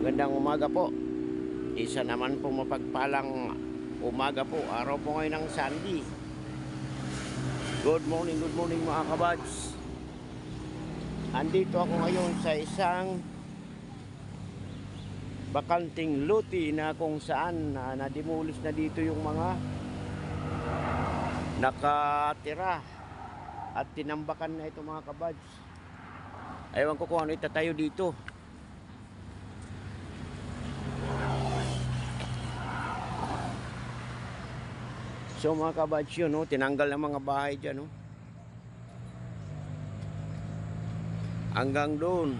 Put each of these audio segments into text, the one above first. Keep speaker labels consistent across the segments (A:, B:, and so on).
A: Magandang umaga po. Isa naman po mapagpalang umaga po. Araw po ngayon ng Sunday. Good morning, good morning mga kabads. Andito ako ngayon sa isang bakanting luti na kung saan na nadimulis na dito yung mga nakatira at tinambakan na ito mga kabads. Ewan ko kung ano itatayo dito. So mga kabads yun, no? tinanggal ng mga bahay dyan. No? Hanggang doon.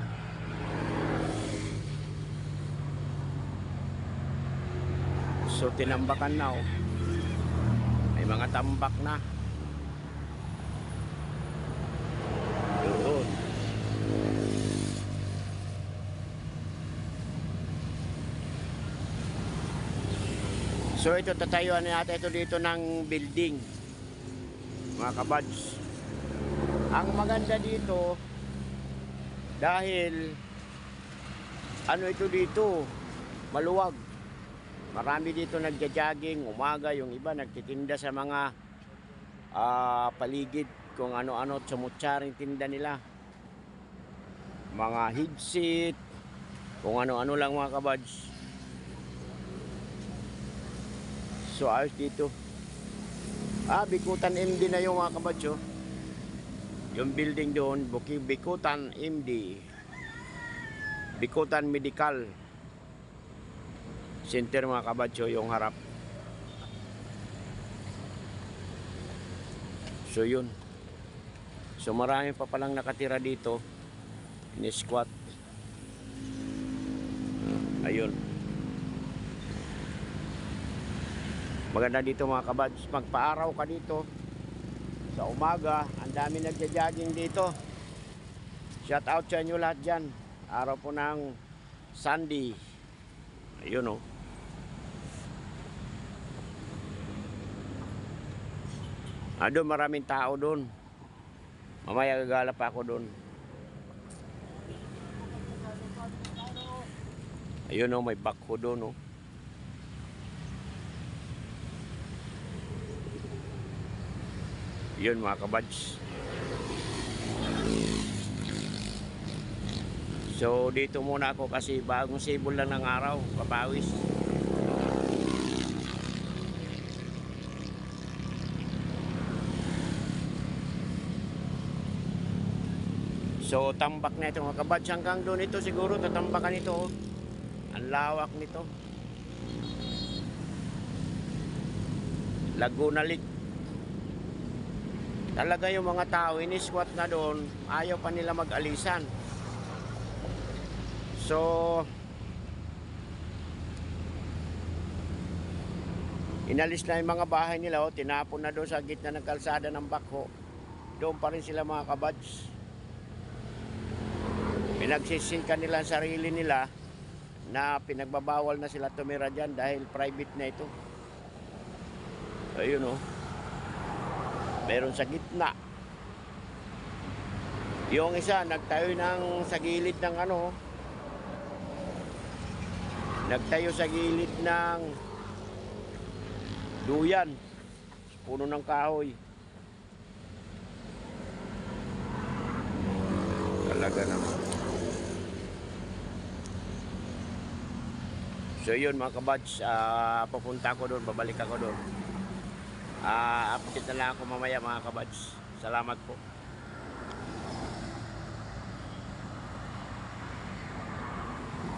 A: So tinambakan na. Oh. May mga tambak na. Doon. So ito tatayuan natin ito dito ng building. Mga kabads. Ang maganda dito dahil ano ito dito maluwag. Marami dito nagja-jogging umaga, yung iba nagtitinda sa mga ah, paligid kung ano-ano tsumutsaring tinda nila. Mga headset, kung ano-ano lang mga kabads. So ayos dito. Ah, Bikutan MD na yung mga kabadsyo. Yung building doon, Buki Bikutan MD. Bikutan Medical Center mga kabadsyo yung harap. So yun. So marami pa palang nakatira dito. Ni squat. Ayun. Maganda dito mga kabads. Magpaaraw ka dito. Sa umaga, ang dami nagja-jogging dito. Shout out sa inyo lahat dyan. Araw po ng Sunday. Ayun oh. Ah, doon maraming tao doon. Mamaya gagala pa ako doon. Ayun oh, may bakho doon oh. Yun mga kabads. So dito muna ako kasi bagong sibol lang ng araw, papawis. So tambak na ito mga kabads hanggang doon ito siguro tatambakan ito. oh. Ang lawak nito. Laguna Lake talaga yung mga tao inisquat na doon ayaw pa nila mag-alisan. So inalis na yung mga bahay nila oh, tinapon na doon sa gitna ng kalsada ng bakho. Doon pa rin sila mga kabads. Pinagsisikan nila ang sarili nila na pinagbabawal na sila tumira dyan dahil private na ito. Ayun oh meron sa gitna. Yung isa, nagtayo ng sa gilid ng ano, nagtayo sa gilid ng duyan, puno ng kahoy. Talaga naman. So yun mga kabads, ah, pupunta ako doon, babalik ako doon. Ah, update na lang ako mamaya mga kabads. Salamat po.